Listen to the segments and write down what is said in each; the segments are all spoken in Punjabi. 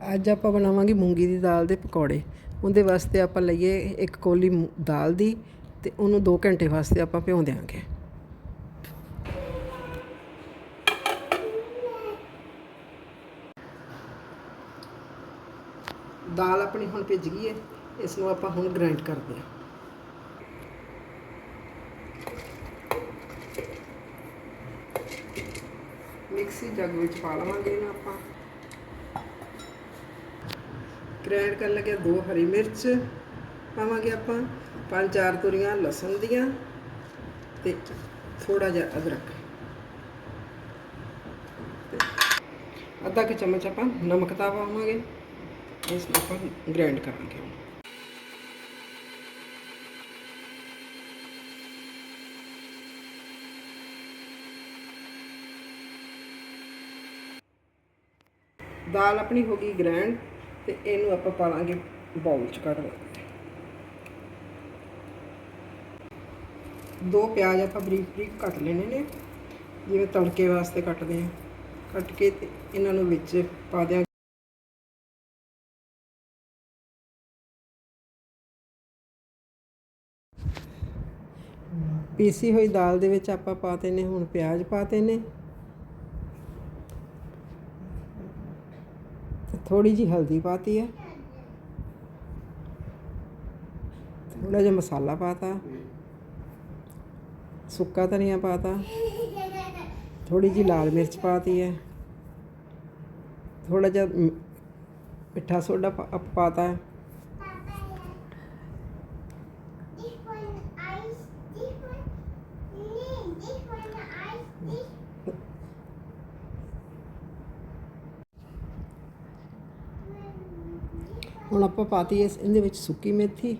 ਅੱਜ ਆਪਾਂ ਬਣਾਵਾਂਗੇ ਮੂੰਗੀ ਦੀ ਦਾਲ ਦੇ ਪਕੌੜੇ। ਉਹਦੇ ਵਾਸਤੇ ਆਪਾਂ ਲਈਏ ਇੱਕ ਕੋਲੀ ਦਾਲ ਦੀ ਤੇ ਉਹਨੂੰ 2 ਘੰਟੇ ਵਾਸਤੇ ਆਪਾਂ ਭਿਉਂ ਦਿਆਂਗੇ। ਦਾਲ ਆਪਣੀ ਹੁਣ ਭਿੱਜ ਗਈ ਹੈ ਇਸ ਨੂੰ ਆਪਾਂ ਹੁਣ ਗ੍ਰਾਈਂਡ ਕਰਦੇ ਹਾਂ ਮਿਕਸੀ ਜੱਗ ਵਿੱਚ ਪਾ ਲਵਾਂਗੇ ਨਾ ਆਪਾਂ। ਗ੍ਰਾਈਂਡ ਕਰਨ ਲੱਗੇ ਦੋ ਹਰੀ ਮਿਰਚ ਪਾਵਾਂਗੇ ਆਪਾਂ, ਪੰਜ ਚਾਰ ਤੁਰੀਆਂ, ਲਸਣ ਦੀਆਂ ਤੇ ਥੋੜਾ ਜਿਹਾ ਅਦਰਕ। ਤੇ ਅੱਧਾ ਕੁ ਚਮਚ ਆਪਾਂ ਨਮਕ ਦਾ ਪਾਵਾਂਗੇ, ਇਸ ਨੂੰ ਆਪਾਂ ਗ੍ਰਾਈਂਡ ਕਰਾਂਗੇ। ਦਾਲ ਆਪਣੀ ਹੋ ਗਈ ਗ੍ਰੈਂਡ। ਤੇ ਇਹਨੂੰ ਆਪਾਂ ਪਾ ਲਾਂਗੇ ਬਾਉਲ ਚ ਕੱਢ ਲਾਂਗੇ ਦੋ ਪਿਆਜ਼ ਆਪਾਂ ਬਰੀਕ ਬਰੀਕ ਕੱਟ ਲੈਣੇ ਨੇ, ਜਿਵੇਂ ਤੜਕੇ ਵਾਸਤੇ ਕੱਟਦੇ ਆ। ਕੱਟ ਕੇ ਤੇ ਇਹਨਾਂ ਨੂੰ ਵਿੱਚ ਪਾ ਦਿਆਂ ਪੀਸੀ ਹੋਈ ਦਾਲ ਦੇ ਵਿੱਚ ਆਪਾਂ ਪਾਤੇ ਨੇ ਹੁਣ ਪਿਆਜ਼ ਪਾਤੇ ਨੇ ਥੋੜੀ ਜੀ ਹਲਦੀ ਪਾਤੀ ਹੈ ਥੋੜਾ ਜਿਹਾ ਮਸਾਲਾ ਪਾਤਾ। ਸੁੱਕਾ ਧਨੀਆ ਪਾਤਾ। ਥੋੜੀ ਜੀ ਲਾਲ ਮਿਰਚ ਪਾਤੀ ਹੈ ਥੋੜਾ ਜਿਹਾ ਮਿੱਠਾ ਸੋਡਾ ਪਾ- ਅਪ- ਪਾਤਾ। ਹੁਣ ਆਪਾਂ ਪਾਤੀ ਇਸ ਇਹਦੇ ਵਿੱਚ ਸੁੱਕੀ ਮੇਥੀ।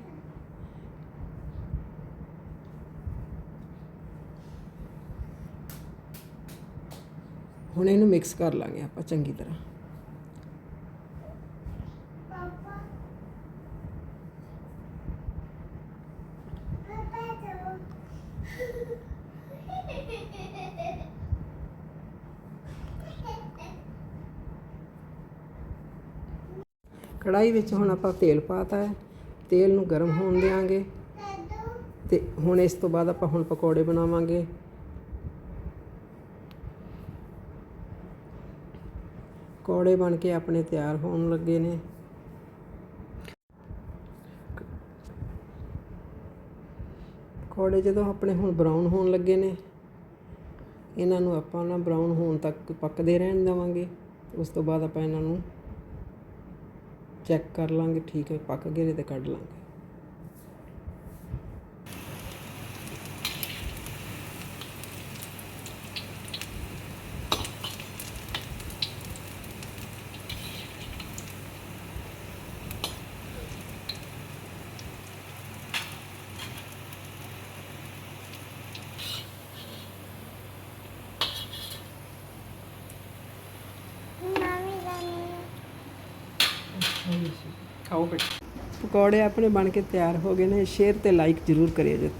ਹੁਣ ਇਹਨੂੰ ਮਿਕਸ ਕਰ ਲਾਂਗੇ ਆਪਾਂ ਚੰਗੀ ਤਰ੍ਹਾਂ। ਕੜਾਈ ਵਿੱਚ ਹੁਣ ਆਪਾਂ ਤੇਲ ਪਾਤਾ ਹੈ। ਤੇਲ ਨੂੰ ਗਰਮ ਹੋਣ ਦੇਵਾਂਗੇ ਤੇ ਹੁਣ ਇਸ ਤੋਂ ਬਾਅਦ ਆਪਾਂ ਹੁਣ ਪਕੌੜੇ ਬਣਾਵਾਂਗੇ। ਪਕੌੜੇ ਬਣ ਕੇ ਆਪਣੇ ਤਿਆਰ ਹੋਣ ਲੱਗੇ ਨੇ। ਪਕੌੜੇ ਜਦੋਂ ਆਪਣੇ ਹੁਣ ਬਰਾਊਨ ਹੋਣ ਲੱਗੇ ਨੇ, ਇਹਨਾਂ ਨੂੰ ਆਪਾਂ ਨਾ ਬਰਾਊਨ ਹੋਣ ਤੱਕ ਪੱਕਦੇ ਰਹਿਣ ਦੇਵਾਂਗੇ। ਉਸ ਤੋਂ ਬਾਅਦ ਆਪਾਂ ਇਹਨਾਂ ਨੂੰ ਚੈੱਕ ਕਰ ਲਾਂਗੇ ਠੀਕ ਹੈ ਪੱਕ ਗਏ ਨੇ ਤੇ ਕੱਢ ਲਾਂਗੇ। ਖਾਓ ਬੇਟਾ ਪਕੌੜੇ ਆਪਣੇ ਬਣ ਕੇ ਤਿਆਰ ਹੋ ਗਏ ਨੇ। ਸ਼ੇਅਰ ਤੇ ਲਾਈਕ ਜ਼ਰੂਰ ਕਰਿਓ ਜੀ।